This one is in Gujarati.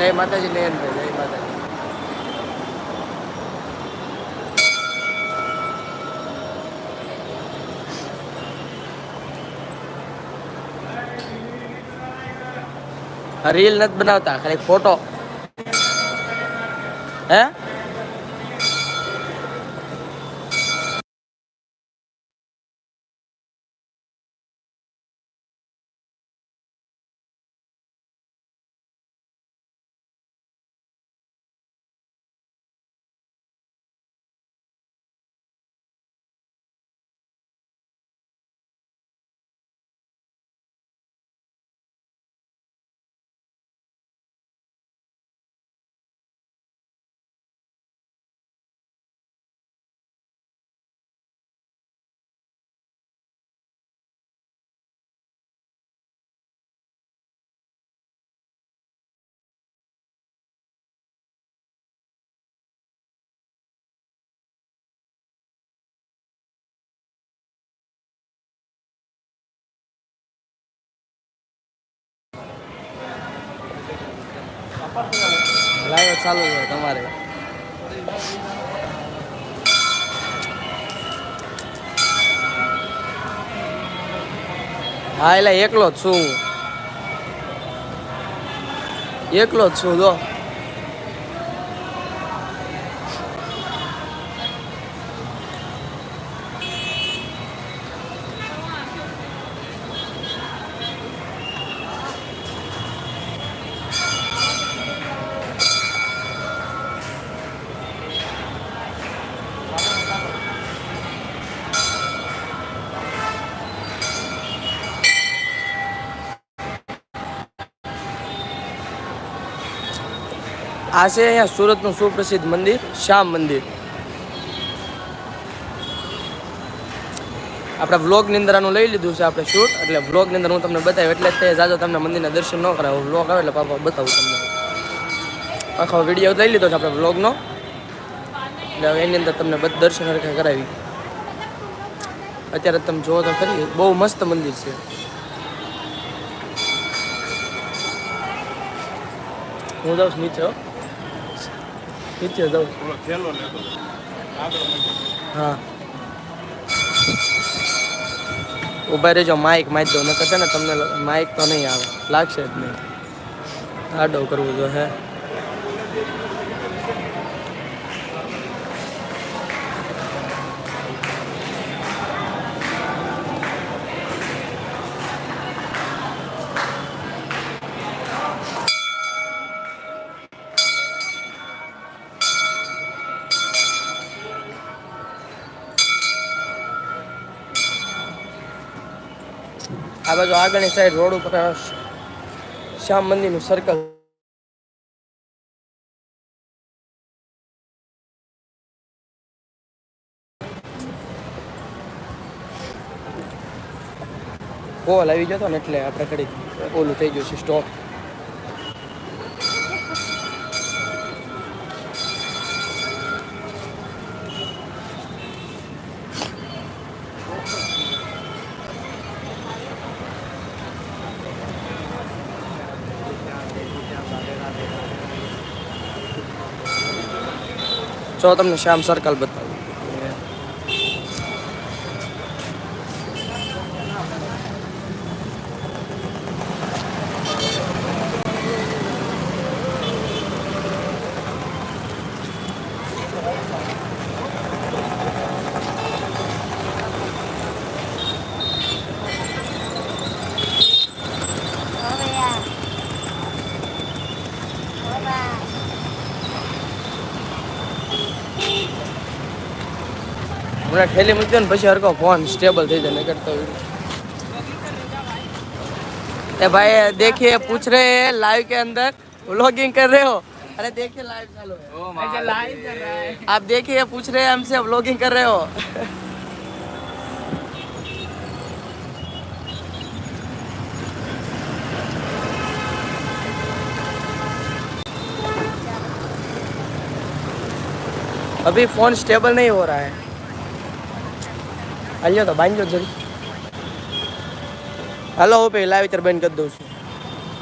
જય માતાજી નયનભાઈ જય માતાજી. રીલ નથી બનાવતા ખાલી ફોટો હે? લાઈવ ચાલુ છે તમારે. હા એટલે એકલો જ છું એકલો જ છું જો. આ છે અહીંયા સુરતનું સુપ્રસિદ્ધ મંદિર, શ્યામ મંદિર. આપણે વ્લોગની અંદર આનું લઈ લીધું છે આપણે શૂટ એટલે વ્લોગની અંદર હું તમને બતાવ્યું એટલે તે જાજો તમને મંદિરના દર્શન ન કરાવું. વ્લોગ આવે એટલે પાપા બતાવું તમને. આખો વીડિયો લઈ લીધો છે આપણે વ્લોગનો. એટલે એની અંદર તમને બધા દર્શન હરખા કરાવી. અત્યારે તમે જોવો તો ખરી, બહુ મસ્ત મંદિર છે. હું જાઉં નીચે. નીચે જાઉં. હા. ઊભા રહેજો માઇક મારી દો. નકર છે ને તમને માઇક તો નહીં આવે. લાગશે જ નહીં. આડો કરવું જો હે. આ બાજુ આગળની સાઈડ રોડ ઉપર શ્યામ શ્યામ મંદિરનું સર્કલ કોલ આવી જતો ને એટલે આપણે ઘડી ઓલું થઈ ગયું છે સ્ટોપ જો તમને શ્યામ સર્કલ બતાવું હમણાં ઠેલી મૂકી દો ને પછી હરકો ફોન સ્ટેબલ થઈ જાય નકર તો ए भाई देखिए पूछ रहे हैं लाइव के अंदर व्लॉगिंग कर रहे हो अरे देखिए लाइव चालू है अच्छा लाइव कर रहा है आप देखिए पूछ रहे हैं हमसे व्लॉगिंग कर रहे हो अभी फोन स्टेबल नहीं हो रहा है હાલ્યો તો બાંધજો જલ્દી હાલો હું પેલા લાઈવ ત્યારે બંધ કરી દઉં છું.